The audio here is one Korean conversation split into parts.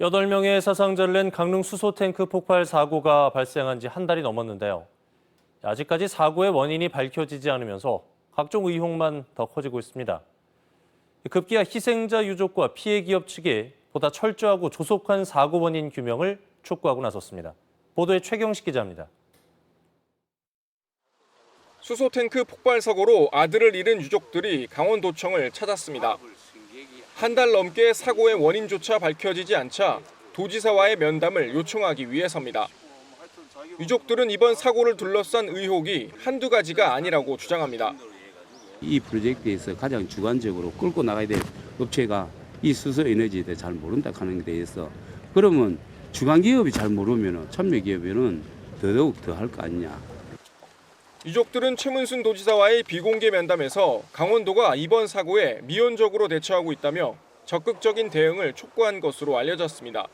8명의 사상자를 낸 강릉 수소탱크 폭발 사고가 발생한 지 한 달이 넘었는데요. 아직까지 사고의 원인이 밝혀지지 않으면서 각종 의혹만 더 커지고 있습니다. 급기야 희생자 유족과 피해 기업 측에 보다 철저하고 조속한 사고 원인 규명을 촉구하고 나섰습니다. 보도에 최경식 기자입니다. 수소탱크 폭발 사고로 아들을 잃은 유족들이 강원도청을 찾았습니다. 한 달 넘게 사고의 원인조차 밝혀지지 않자 도지사와의 면담을 요청하기 위해서입니다. 유족들은 이번 사고를 둘러싼 의혹이 한두 가지가 아니라고 주장합니다. 이 프로젝트에서 가장 주관적으로 끌고 나가야 될 업체가 이 수소 에너지에 대해 잘 모른다 하는 데 대해서 그러면 주관 기업이 잘 모르면 참여 기업에는 더더욱 더 할 거 아니냐. 유족들은 최문순 도지사와의 비공개 면담에서 강원도가 이번 사고에 미온적으로 대처하고 있다며 적극적인 대응을 촉구한 것으로 알려졌습니다.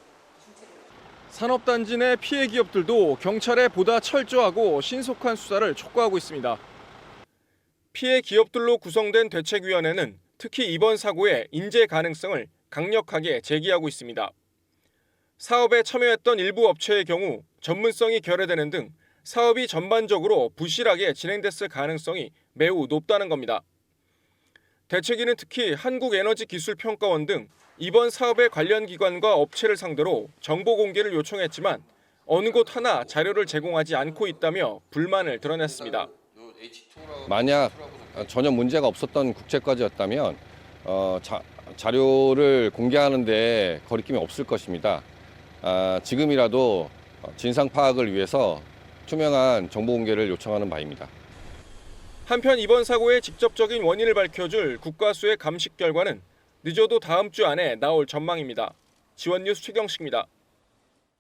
산업단지 내 피해 기업들도 경찰에 보다 철저하고 신속한 수사를 촉구하고 있습니다. 피해 기업들로 구성된 대책위원회는 특히 이번 사고의 인재 가능성을 강력하게 제기하고 있습니다. 사업에 참여했던 일부 업체의 경우 전문성이 결여되는 등 사업이 전반적으로 부실하게 진행됐을 가능성이 매우 높다는 겁니다. 대책위는 특히 한국에너지기술평가원 등 이번 사업의 관련 기관과 업체를 상대로 정보 공개를 요청했지만 어느 곳 하나 자료를 제공하지 않고 있다며 불만을 드러냈습니다. 만약 전혀 문제가 없었던 국제과제였다면 어, 자, 자료를 공개하는데 거리낌이 없을 것입니다. 아, 지금이라도 진상 파악을 위해서 투명한 정보 공개를 요청하는 바입니다. 한편 이번 사고의 직접적인 원인을 밝혀줄 국가수의 감식 결과는 늦어도 다음 주 안에 나올 전망입니다. 지원뉴스 최경식입니다.